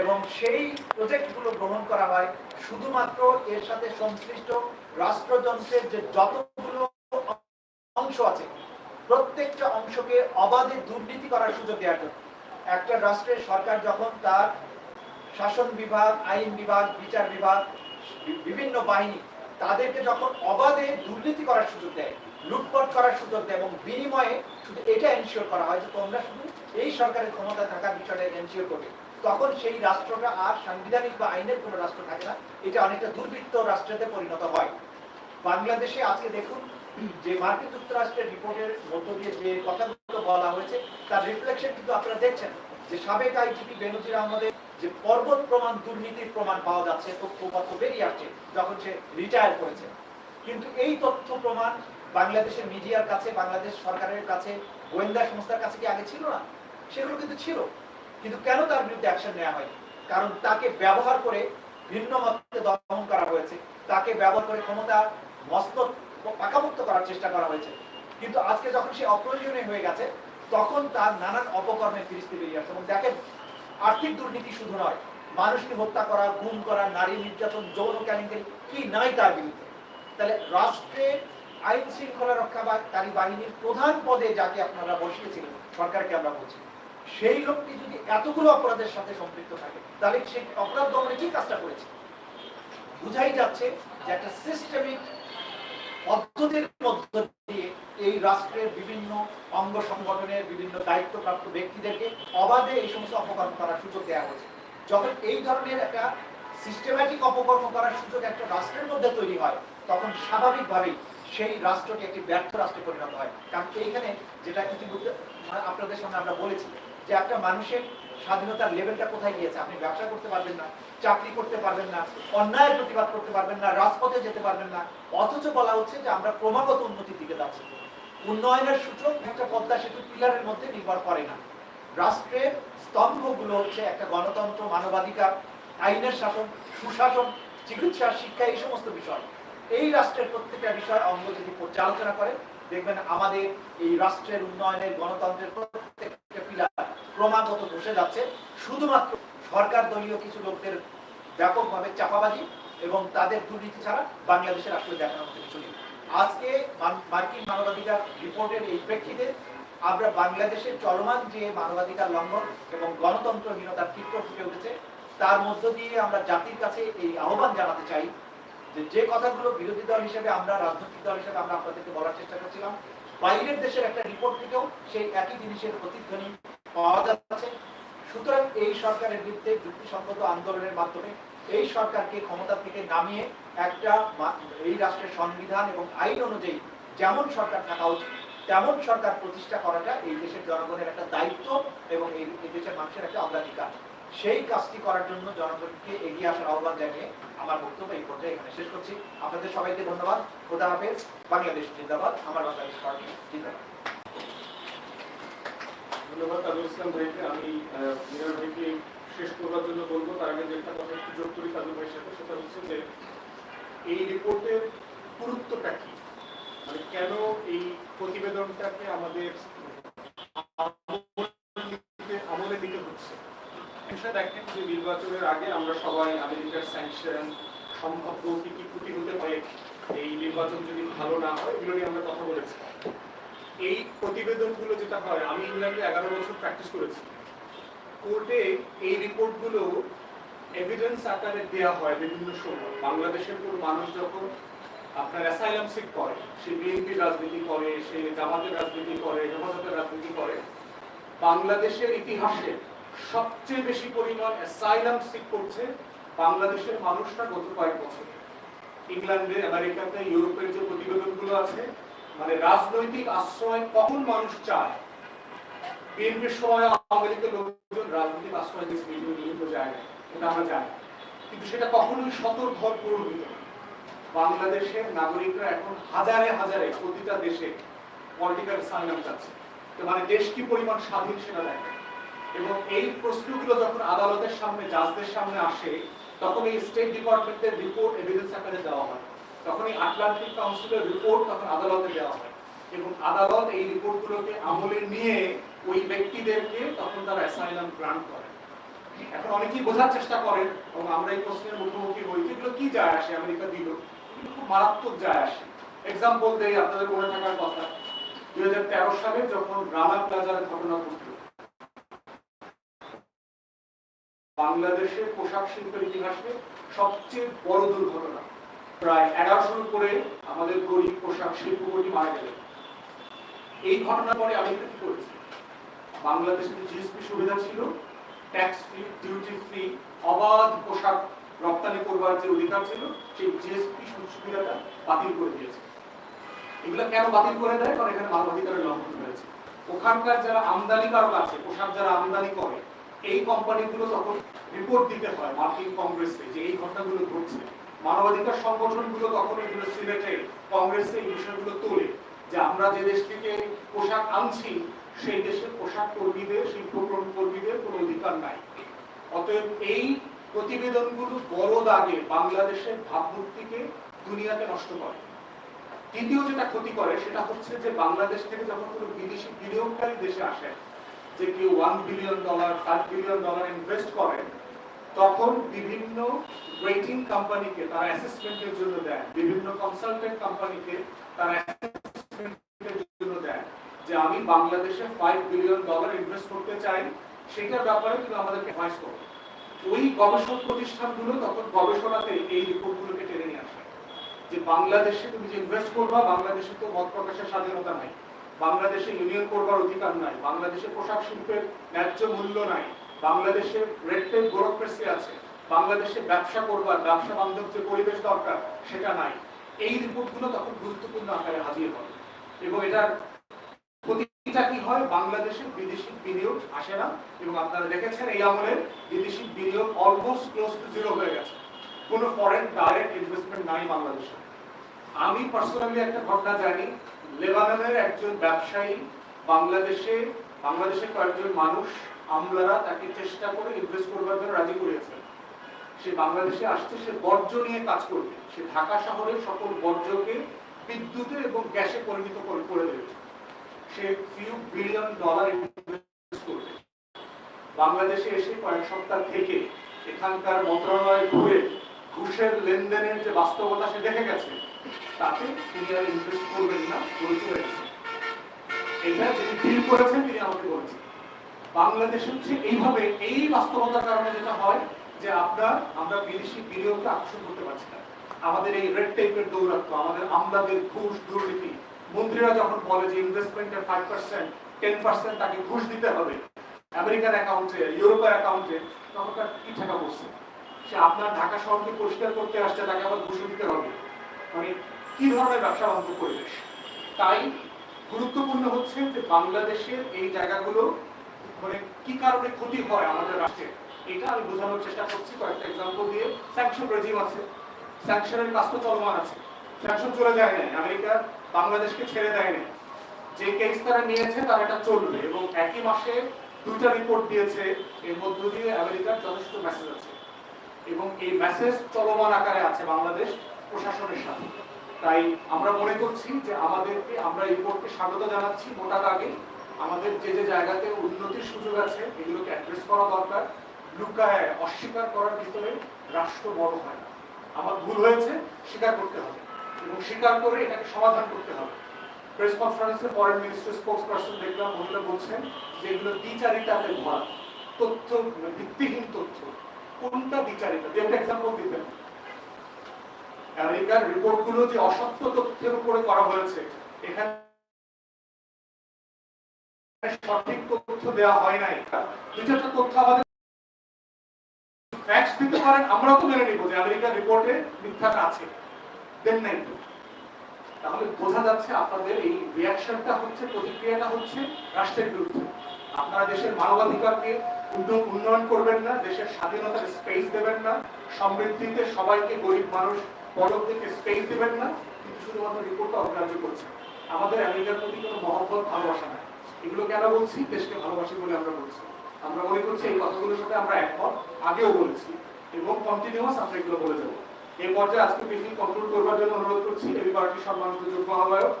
এবং সেই প্রজেক্টগুলো গ্রহণ করা হয় শুধুমাত্র এর সাথে সংশ্লিষ্ট রাষ্ট্রযন্ত্রের যে যতগুলো অংশ আছে, প্রত্যেকটা অংশকে অবাধে দুর্নীতি করার সুযোগ দেওয়ার জন্য। একটা রাষ্ট্রের সরকার যখন তার শাসন বিভাগ, আইন বিভাগ, বিচার বিভাগ, বিভিন্ন বাহিনী তাদেরকে যখন অবাধে দুর্নীতি করার সুযোগ দেয়, লুটপাট করার সুযোগ দেয় এবং বিনিময়ে শুধু এটা এনশিওর করা হয় যে তোমরা শুধু এই সরকারের ক্ষমতা থাকার বিষয়টা এনশিওর করবে। তখন সেই রাষ্ট্রটা আর সাংবিধানিক বা আইনের কোনো রাষ্ট্র থাকে না। এটা অনেকটা দুর্বৃত্ত রাষ্ট্রতে পরিণত হয়। বাংলাদেশে আজকে দেখুন, যে মার্কিন যুক্তরাষ্ট্রের রিপোর্টের মধ্য দিয়ে যে কথাগুলো বলা হয়েছে, তার রিফ্লেকশন কিন্তু আপনারা দেখছেন। যে সাবেক আইজিপি বেনজির আহমদের যে পর্বত প্রমাণ, দুর্নীতির প্রমাণ পাওয়া যাচ্ছে তথ্যপত্র বেরিয়ে আসছে যখন সে রিটায়ার করেছে। কিন্তু এই তথ্য প্রমাণ বাংলাদেশের মিডিয়ার কাছে, বাংলাদেশ সরকারের কাছে, গোয়েন্দা সংস্থার কাছে কি আগে ছিল না? সেগুলো কিন্তু ছিল। কিন্তু কেন তার বিরুদ্ধে অ্যাকশন নেওয়া হয়নি? কারণ তাকে ব্যবহার করে ভিন্ন মতকে দমন করা হয়েছে। তাকে ব্যবহার করে ক্ষমতা মস্ত পাকামুক্ত করার চেষ্টা করা হয়েছে। কিন্তু আজকে যখন সে অপ্রয়োজনীয় হয়ে গেছে, তখন তার নানান অপকর্মের ফিরিস্তি বেরিয়ে আসছে। এবং দেখেন, আর্থিক দুর্নীতি শুধু নয়, মানুষকে হত্যা করা, গুম করা, নারী নির্যাতন, যৌন কেলেঙ্কারি কি নাই তার বিরুদ্ধে? তাহলে রাষ্ট্রের আইন শৃঙ্খলা রক্ষা বা রক্ষাকারী বাহিনীর প্রধান পদে যাকে আপনারা বসিয়েছিলেন, সরকারকে আমরা বলছি। সেই লোকটি যদি এতগুলো অপরাধের সাথে সম্পৃক্ত থাকে, তাহলে সেই অপরাধ দমনে কি কাজটা করেছে? বুঝাই যাচ্ছে যে একটা সিস্টেমিক পদ্ধতির মধ্য দিয়ে এই রাষ্ট্রের বিভিন্ন অঙ্গ সংগঠনের বিভিন্ন দায়িত্বপ্রাপ্ত ব্যক্তিদেরকে অবাধে এই সমস্ত অপকর্ম করার সুযোগ দেওয়া হয়েছে। যখন এই ধরনের একটা সিস্টেম্যাটিক অপকর্ম করার সুযোগ একটা রাষ্ট্রের মধ্যে তৈরি হয়, তখন স্বাভাবিকভাবেই সেই রাষ্ট্রটি একটি ব্যর্থ রাষ্ট্রে পরিণত হয়। কারণ এইখানে যেটা ইতিমধ্যে আপনাদের সামনে আমরা বলেছি যে একটা মানুষের স্বাধীনতার লেভেলটা কোথায় গিয়েছে? আপনি ব্যবসা করতে পারবেন না, চাকরি করতে পারবেন না, অন্যায়ের প্রতিবাদ করতে পারবেন না, রাজপথে যেতে পারবেন না। অথচ বলা হচ্ছে যে আমরা ক্রমাগত উন্নতির দিকে যাচ্ছি। উন্নয়নের সূচক একটা পদ্মা সেতু পিলারের মধ্যে নির্ভর করে না। রাষ্ট্রের স্তম্ভগুলো হচ্ছে একটা গণতন্ত্র, মানবাধিকার, আইনের শাসন, সুশাসন, চিকিৎসা, শিক্ষা, এই সমস্ত বিষয়। এই রাষ্ট্রের প্রত্যেকটা বিষয় অঙ্গ যদি পর্যালোচনা করে, দেখবেন আমাদের এই রাষ্ট্রের উন্নয়নের, গণতন্ত্রের ক্রমাগত ধসে যাচ্ছে। শুধুমাত্র সরকার দলীয় কিছু লোকদের ব্যাপকভাবে চাপাবাজি এবং তাদের দুর্নীতি ছাড়া বাংলাদেশের আসলে দেখানোর মতো কিছু নেই। আজকে মার্কিন মানবাধিকার রিপোর্টের এই প্রেক্ষিতে আমরা বাংলাদেশের চলমান যে মানবাধিকার লঙ্ঘন এবং গণতন্ত্রহীনতার চিত্র ফুটে উঠেছে, তার মধ্য দিয়ে আমরা জাতির কাছে এই আহ্বান জানাতে চাই যে যে কথাগুলো বিরোধী দল হিসেবে আমরা, রাজনৈতিক দল হিসেবে আমরা আপনাদেরকে বলার চেষ্টা করছিলাম, বাইরের দেশের একটা রিপোর্ট থেকেও সেই একই জিনিসের প্রতিধ্বনি পাওয়া যাচ্ছে। সুতরাং এই সরকারের বিরুদ্ধে যুক্তিসঙ্গত আন্দোলনের মাধ্যমে এই সরকারকে ক্ষমতা থেকে নামিয়ে একটা এই রাষ্ট্রের সংবিধান এবং আইন অনুযায়ী যেমন সরকার থাকা উচিত, তেমন সরকার প্রতিষ্ঠা করাটা এই দেশের জনগণের একটা দায়িত্ব এবং এই দেশের মানুষের একটা অগ্রাধিকার। সেই কাজটি করার জন্য জনগণকে এগিয়ে আসার আহ্বান জানিয়ে আমার বক্তব্য এই পর্যায়ে এখানে শেষ করছি। আপনাদের সবাইকে ধন্যবাদ। খোদা হাফেজ। বাংলাদেশ জিন্দাবাদ। আমার বাংলাদেশ ধন্যবাদ। মানে দেখেন যে নির্বাচনের আগে আমরা সবাই আমেরিকার স্যাংশন, সম্ভাব্য কি কি ত্রুটি হতে পারে, এই নির্বাচন যদি ভালো না হয়, এগুলো নিয়ে আমরা কথা বলেছি। এই প্রতিবেদনগুলো যেটা হয়, আমি ইংল্যান্ডে এগারো বছর প্র্যাকটিস করেছি। কোর্টে এই রিপোর্টগুলো এভিডেন্স আকারে দেওয়া হয় বিভিন্ন সময়। বাংলাদেশের কোনো মানুষ যখন আপনার অ্যাসাইলাম সিক করে সে বিএনপি রাজনীতি করে, সে জামাতের রাজনীতি করে হেফাজতের রাজনীতি করে, বাংলাদেশের ইতিহাসে সবচেয়ে বেশি পরিমাণ অ্যাসাইলাম সিক করছে বাংলাদেশের মানুষরা গত কয়েক বছর। ইংল্যান্ডে, আমেরিকাতে, ইউরোপের যে প্রতিবেদনগুলো আছে মানে রাজনৈতিক আশ্রয় কখন মানুষ চায়? বিএনপির সময় আওয়ামী লীগের লোকজন রাজনৈতিক আশ্রয় দিয়েছে বিভিন্ন বিভিন্ন জায়গায় এটা আমরা জানি। কিন্তু সেটা কখনোই সতর ঘর পূরণ হতো না। বাংলাদেশের নাগরিকরা এখন হাজারে হাজারে প্রতিটা দেশে পলিটিক্যাল সাইলাম যাচ্ছে তো মানে দেশ কি পরিমাণ স্বাধীন সেটা দেখে। এবং এই প্রশ্নগুলো যখন আদালতের সামনে, জাজদের সামনে আসে, তখন এই স্টেট ডিপার্টমেন্টের রিপোর্ট এভিডেন্স আকারে দেওয়া হয়। তখন এই আটলান্টিক কাউন্সিলের রিপোর্ট তখন আদালতে দেওয়া হয়। এবং আদালত এই রিপোর্টগুলোকে আমলে নিয়ে ওই ব্যক্তিদেরকে তখন তারা অ্যাসাইলাম গ্রান্ট করে। এখন অনেকেই বোঝার চেষ্টা করেন, এবং আমরা এই প্রশ্নের মুখোমুখি হই যেগুলো কি যায় আসে আমেরিকা দিল? খুব মারাত্মক যায় আসে। এক্সাম্পল দেই, আপনাদের মনে থাকার কথা। দুই হাজার তেরো সালে যখন রানা প্লাজার ঘটনা ঘটল, বাংলাদেশের পোশাক শিল্পের ইতিহাসে সবচেয়ে বড় দুর্ঘটনা। প্রায় এগারোশোর উপরে আমাদের গরিব পোশাক শিল্পপতি মারা গেলেন। এই ঘটনার পরে আমি কি করেছি? বাংলাদেশে জিএসপি সুবিধা ছিল ট্যাক্স ফ্রি ডিউটি ফ্রি অবাধ পোশাক রপ্তানি করবার যে অধিকার ছিল, সেই জিএসপি সুবিধাটা বাতিল করে দিয়েছে। এগুলো কেন বাতিল করে দেয়? কারণ এখানে মানবাধিকারের লঙ্ঘন হয়েছে ওখানকার যারা আমদানিকারক আছে, পোশাক যারা আমদানি করে, এই কোম্পানিগুলো তখন রিপোর্ট দিতে হয়, মার্কিন কংগ্রেসে যে এই ঘটনাগুলো ঘটছে। মানবাধিকার সংগঠনগুলো তখন এগুলো সিলেটে, কংগ্রেসে এই বিষয়গুলো তোলে। যে আমরা যে দেশ থেকে পোশাক আনছি, সেই দেশের পোশাক কর্মীদের শিল্প কর্মীদের কোনো অধিকার নাই। অতএব এই প্রতিবেদনগুলো বড় দাগে বাংলাদেশের ভাবমূর্তিকে দুনিয়াতে নষ্ট করে। দ্বিতীয় যেটা ক্ষতি করে, সেটা হচ্ছে যে বাংলাদেশ থেকে যখন কোনো বিদেশি বিনিয়োগকারী দেশে আসে, যে কেউ one billion dollar five billion dollar invest করেন তখন বিভিন্ন রেটিং কোম্পানিকে তারা অ্যাসেসমেন্টের জন্য দেয়। বিভিন্ন কনসালটেন্ট কোম্পানিকে তারা অ্যাসেসমেন্টের জন্য দেয় যে আমি বাংলাদেশে ফাইভ বিলিয়ন ডলার ইনভেস্ট করতে চাই, সেটার ব্যাপারে কিন্তু আমাদেরকে অ্যাডভাইস করবে ওই গবেষক প্রতিষ্ঠানগুলো তখন গবেষণাতে এই রিপোর্টগুলোকে টেনে নিয়ে আসে। যে বাংলাদেশে তুমি যে ইনভেস্ট করবা, বাংলাদেশে তো মত প্রকাশের স্বাধীনতা নাই। বাংলাদেশে ইউনিয়ন করবার অধিকার নাই। বাংলাদেশে পোশাক শিল্পের ন্যায্য মূল্য নাই। বাংলাদেশে রেড টেপ আছে। বাংলাদেশে ব্যবসা করবার ব্যবসা বান্ধব যে পরিবেশ দরকার, সেটা নাই। এই রিপোর্টগুলো তখন গুরুত্বপূর্ণ আকারে হাজির হয়। এবং এটার ক্ষতিটা কি হয়? বাংলাদেশে বিদেশি বিনিয়োগ আসে না। এবং আপনারা দেখেছেন এই আমলে বিদেশি বিনিয়োগ অলমোস্ট ক্লোজ টু জিরো হয়ে গেছে। কোনো ফরেন ডাইরেক্ট ইনভেস্টমেন্ট নাই বাংলাদেশে। আমি পার্সোনালি একটা ঘটনা জানি। লেবাননের একজন ব্যবসায়ী বাংলাদেশে, বাংলাদেশের কয়েকজন মানুষ আমলারা তাকে চেষ্টা করে ইনভেস্ট করবার জন্য রাজি করিয়েছেন সে বাংলাদেশে আসছে, সে বর্জ্য নিয়ে কাজ করবে। সে ঢাকা শহরের সকল বর্জ্যকে বিদ্যুতে এবং গ্যাসে পরিণত করে করে দেবে। সে ফিউ বিলিয়ন ডলার ইনভেস্ট করবে। বাংলাদেশে এসে কয়েক সপ্তাহ থেকে এখানকার মন্ত্রণালয় ঘুরে ঘুষের লেনদেনের যে বাস্তবতা সে দেখে গেছে, তাতে তিনি আর ইনভেস্ট করবেন না বলে চলে এটা যিনি ফিল করেছেন, তিনি আমাকে বলেছেন। বাংলাদেশ হচ্ছে এইভাবে এই বাস্তবতার কারণে যেটা হয় যে আপনার আমরা বিদেশি বিনিয়োগকে আকর্ষণ করতে পারছি না। আমাদের এই রেড টেপের দৌরাত্ম, আমাদের আমলাদের ঘুষ, দুর্নীতি, মন্ত্রীরা যখন বলে যে ইনভেস্টমেন্টের ফাইভ পার্সেন্ট টেন পার্সেন্ট তাকে ঘুষ দিতে হবে আমেরিকার অ্যাকাউন্টে ইউরোপের অ্যাকাউন্টে তখন তার কি টাকা পড়ছে? সে আপনার ঢাকা শহরকে পরিষ্কার করতে আসছে, তাকে আবার ঘুষ দিতে হবে। মানে কি ধরনের ব্যবসা বাণিজ্য পরিবেশ? তাই গুরুত্বপূর্ণ হচ্ছে যে বাংলাদেশের এই জায়গাগুলো মানে কি কারণে ক্ষতি হয় আমাদের রাষ্ট্রে? এটা আমি বোঝানোর চেষ্টা করছি কয়েকটা এক্সাম্পল দিয়ে। স্যাংশন রেজিম আছে। স্যাংশনের কাজ তো চলমান আছে। স্যাংশন চলে যায় না আমেরিকা বাংলাদেশকে ছেড়ে দেয় না যে কেস তারা নিয়েছে, তারা এটা চলবে এবং একই মাসে দুইটা রিপোর্ট দিয়েছে। এর মধ্য দিয়ে আমেরিকার যথেষ্ট মেসেজ আছে। এবং এই মেসেজ চলমান আকারে আছে বাংলাদেশ প্রশাসনের সাথে তাই আমরা মনে করছি যে আমাদেরকে, আমরা এই রিপোর্টকে স্বাগত জানাচ্ছি মোটা দাগে। আমাদের যে যে জায়গাতে উন্নতির সুযোগ আছে, এগুলোকে অ্যাড্রেস করা দরকার। লুকায় অস্বীকার করার ভিতরে রাষ্ট্র বড় হয় না। আমার ভুল হয়েছে, স্বীকার করতে হবে এবং স্বীকার করে এটাকে সমাধান করতে হবে। প্রেস কনফারেন্সে ফরেন মিনিস্টার স্পোক্স পার্সন দেখলাম, মহিলা বলছেন যে এগুলো দ্বিচারিতাতে ভরা, তথ্য, ভিত্তিহীন তথ্য। কোনটা দ্বিচারিতা? যে একটা এক্সাম্পল দিতেন। আমেরিকার রিপোর্টগুলো যে অসত্য তথ্যের উপরে করা হয়েছে, এখানে সঠিক তথ্য দেওয়া হয় দুই চারটা তথ্য আমাদের ফ্যাক্টস দিতে পারেন, আমরাও তো মেনে নিব যে আমেরিকার রিপোর্টে মিথ্যাটা আছে। দেন নাই। তাহলে বোঝা যাচ্ছে আপনাদের এই রিয়াকশনটা হচ্ছে, প্রতিক্রিয়াটা হচ্ছে রাষ্ট্রের বিরুদ্ধে। আপনারা দেশের মানবাধিকারকে উন্ন- উন্নয়ন করবেন না, দেশের স্বাধীনতার স্পেস দেবেন না, সমৃদ্ধিতে সবাইকে গরিব মানুষ বড়দেরকে স্পেস দেবেন না, কিন্তু শুধুমাত্র রিপোর্টটা অগ্রাহ্য করছে। আমাদের আমেরিকার প্রতি কোনো মহব্বত ভালোবাসা নাই। এগুলো কেন বলছি? দেশকে ভালোবাসি বলে আমরা বলছি। আমরা মনে করছি এই কথাগুলোর সাথে আমরা একমত। আগেও বলেছি। এবং কন্টিনিউয়াস আমরা এগুলো বলে যাব। এই পর্যায়ে আজকে মিটিং কন্ট্রোল করবার জন্য অনুরোধ করছি। এবি পার্টির সম্মানিত যোগ্য আহ্বায়ক।